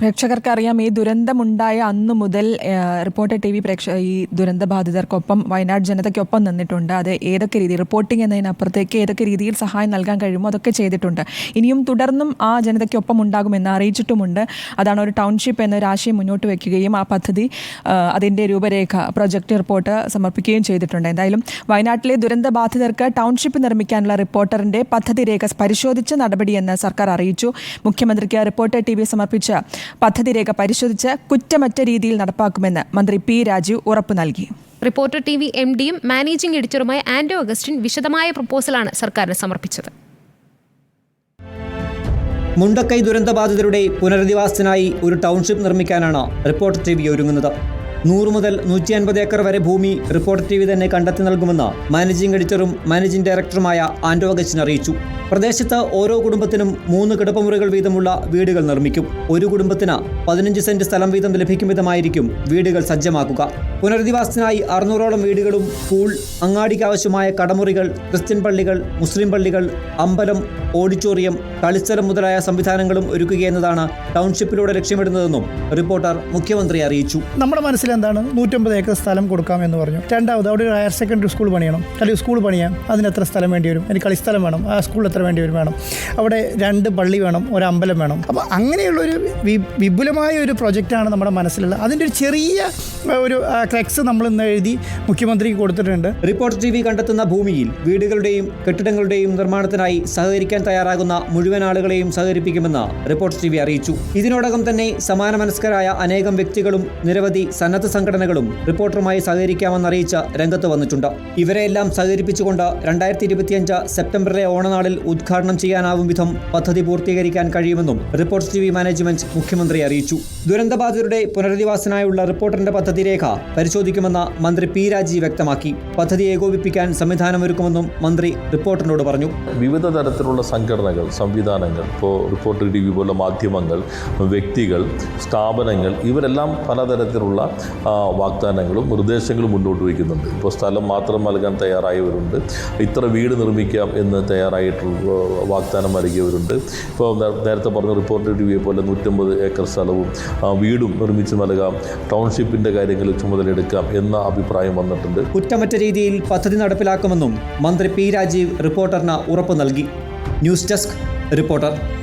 പ്രേക്ഷകർക്ക് അറിയാം ഈ ദുരന്തമുണ്ടായ അന്നു മുതൽ റിപ്പോർട്ടർ ടി വി പ്രേക്ഷ ഈ ദുരന്ത ബാധിതർക്കൊപ്പം വയനാട് ജനതയ്ക്കൊപ്പം നിന്നിട്ടുണ്ട്. അത് ഏതൊക്കെ രീതി റിപ്പോർട്ടിംഗ് എന്നതിനപ്പുറത്തേക്ക് ഏതൊക്കെ രീതിയിൽ സഹായം നൽകാൻ കഴിയുമോ അതൊക്കെ ചെയ്തിട്ടുണ്ട്. ഇനിയും തുടർന്നും ആ ജനതയ്ക്കൊപ്പം ഉണ്ടാകുമെന്ന് അറിയിച്ചിട്ടുമുണ്ട്. അതാണ് ഒരു ടൗൺഷിപ്പ് എന്നൊരു ആശയം മുന്നോട്ട് വയ്ക്കുകയും ആ പദ്ധതി അതിന്റെ രൂപരേഖ പ്രൊജക്ട് റിപ്പോർട്ട് സമർപ്പിക്കുകയും ചെയ്തിട്ടുണ്ട്. എന്തായാലും വയനാട്ടിലെ ദുരന്ത ബാധിതർക്ക് ടൗൺഷിപ്പ് നിർമ്മിക്കാനുള്ള റിപ്പോർട്ടറിന്റെ പദ്ധതി രേഖ പരിശോധിച്ച് നടപടിയെന്ന് സർക്കാർ അറിയിച്ചു. മുഖ്യമന്ത്രിക്ക് റിപ്പോർട്ടർ ടി വി സമർപ്പിച്ച പദ്ധതി രേഖ പരിശോധിച്ച് കുറ്റമറ്റ രീതിയിൽ നടപ്പാക്കുമെന്ന് മന്ത്രി പി രാജു ഉറപ്പു നൽകി. റിപ്പോർട്ടർ ടി വി എം ഡിയും മാനേജിംഗ് എഡിറ്ററുമായ ആൻഡോ അഗസ്റ്റിൻ വിശദമായ പ്രപ്പോസലാണ് സർക്കാരിന് സമർപ്പിച്ചത്. മുണ്ടക്കൈ ദുരന്തബാധിതരുടെ പുനരധിവാസത്തിനായി ഒരു ടൗൺഷിപ്പ് നിർമ്മിക്കാനാണ് റിപ്പോർട്ടർ ടി വി ഒരുങ്ങുന്നത്. നൂറ് മുതൽ നൂറ്റി അൻപത് ഏക്കർ വരെ ഭൂമി റിപ്പോർട്ടർ ടി വി തന്നെ കണ്ടെത്തി നൽകുമെന്ന് മാനേജിംഗ് എഡിറ്ററും മാനേജിംഗ് ഡയറക്ടറുമായ ആൻഡോ അഗസ്റ്റിൻ അറിയിച്ചു. പ്രദേശത്ത് ഓരോ കുടുംബത്തിനും മൂന്ന് കിടപ്പമുറികൾ വീതമുള്ള വീടുകൾ നിർമ്മിക്കും. ഒരു കുടുംബത്തിന് പതിനഞ്ച് സെന്റ് സ്ഥലം വീതം ലഭിക്കും വിധമായിരിക്കും വീടുകൾ സജ്ജമാക്കുക. പുനരധിവാസത്തിനായി അറുന്നൂറോളം വീടുകളും സ്കൂൾ അങ്ങാടിക്ക് ആവശ്യമായ കടമുറികൾ ക്രിസ്ത്യൻ പള്ളികൾ മുസ്ലിം പള്ളികൾ അമ്പലം ഓഡിറ്റോറിയം കളിസ്ഥലം മുതലായ സംവിധാനങ്ങളും ഒരുക്കുകയെന്നതാണ് ടൗൺഷിപ്പിലൂടെ ലക്ഷ്യമിടുന്നതെന്നും റിപ്പോർട്ടർ മുഖ്യമന്ത്രി അറിയിച്ചു. നമ്മുടെ മനസ്സിൽ എന്താണ് നൂറ്റമ്പത് ഏക്കർ സ്ഥലം കൊടുക്കാം എന്ന് പറഞ്ഞു. രണ്ടാമത് അവിടെ ഒരു ഹയർ സെക്കൻഡറി സ്കൂൾ പണിയണം. അല്ലെങ്കിൽ സ്കൂൾ പണിയാം അതിന് എത്ര സ്ഥലം വേണ്ടി വരും? എനിക്ക് കളിസ്ഥലം വേണം. ആ സ്കൂളിൽ എത്ര വേണ്ടി വരും വേണം. അവിടെ രണ്ട് പള്ളി വേണം ഒരു അമ്പലം വേണം. അപ്പോൾ അങ്ങനെയുള്ളൊരു വി- വിപുലമായ ഒരു പ്രൊജക്റ്റാണ് നമ്മുടെ മനസ്സിലുള്ളത് അതിന്റെ ഒരു ചെറിയ ഒരു ക്രെക്സ് നമ്മൾ ഇന്ന് എഴുതി മുഖ്യമന്ത്രിക്ക് കൊടുത്തിട്ടുണ്ട്. റിപ്പോർട്ട് ടി വി കണ്ടെത്തുന്ന ഭൂമിയിൽ വീടുകളുടെയും കെട്ടിടങ്ങളുടെയും നിർമ്മാണത്തിനായി സഹകരിക്കാൻ തയ്യാറാകുന്ന മുഴുവൻ ആളുകളെയും സഹകരിപ്പിക്കുമെന്ന് റിപ്പോർട്ട് ടി വി അറിയിച്ചു. ഇതിനോടകം തന്നെ സമാന മനസ്കരായ അനേകം വ്യക്തികളും നിരവധി സന്നദ്ധ സംഘടനകളും റിപ്പോർട്ടറുമായി സഹകരിക്കാമെന്ന് അറിയിച്ച് രംഗത്ത് വന്നിട്ടുണ്ട്. ഇവരെയെല്ലാം സഹകരിപ്പിച്ചുകൊണ്ട് രണ്ടായിരത്തി ഇരുപത്തിയഞ്ച് സെപ്റ്റംബറിലെ ഓണനാളിൽ ഉദ്ഘാടനം ചെയ്യാനാവും വിധം പദ്ധതി പൂർത്തീകരിക്കാൻ കഴിയുമെന്നും റിപ്പോർട്ട്സ് ടി മാനേജ്മെന്റ് മുഖ്യമന്ത്രി അറിയിച്ചു. ദുരന്തബാധിതരുടെ പുനരധിവാസനായുള്ള റിപ്പോർട്ടറിന്റെ പദ്ധതി രേഖ പരിശോധിക്കുമെന്ന മന്ത്രി പി രാജീവ് വ്യക്തമാക്കി. പദ്ധതി ഏകോപിപ്പിക്കാൻ സംവിധാനമൊരുക്കുമെന്നും മന്ത്രി റിപ്പോർട്ടറിനോട് പറഞ്ഞു. വിവിധ തരത്തിലുള്ള സംഘടനകൾ സംവിധാനങ്ങൾ ഇപ്പോൾ റിപ്പോർട്ടർ ടി വി പോലുള്ള മാധ്യമങ്ങൾ വ്യക്തികൾ സ്ഥാപനങ്ങൾ ഇവരെല്ലാം പലതരത്തിലുള്ള വാഗ്ദാനങ്ങളും നിർദ്ദേശങ്ങളും മുന്നോട്ട് വയ്ക്കുന്നുണ്ട്. ഇപ്പോൾ സ്ഥലം മാത്രം നൽകാൻ തയ്യാറായവരുണ്ട്. ഇത്ര വീട് നിർമ്മിക്കാം എന്ന് തയ്യാറായിട്ടുള്ള വാഗ്ദാനം നൽകിയവരുണ്ട്. ഇപ്പോൾ നേരത്തെ പറഞ്ഞ റിപ്പോർട്ട് ടി പോലെ നൂറ്റമ്പത് ഏക്കർ സ്ഥലവും വീടും നിർമ്മിച്ച് നൽകാം. ടൗൺഷിപ്പിന്റെ കാര്യങ്ങൾ ചുമതലയെടുക്കാം എന്ന അഭിപ്രായം വന്നിട്ടുണ്ട്. കുറ്റമറ്റ രീതിയിൽ പദ്ധതി നടപ്പിലാക്കുമെന്നും മന്ത്രി പി രാജീവ് റിപ്പോർട്ടറിന് ഉറപ്പ് നൽകി. News desk reporter.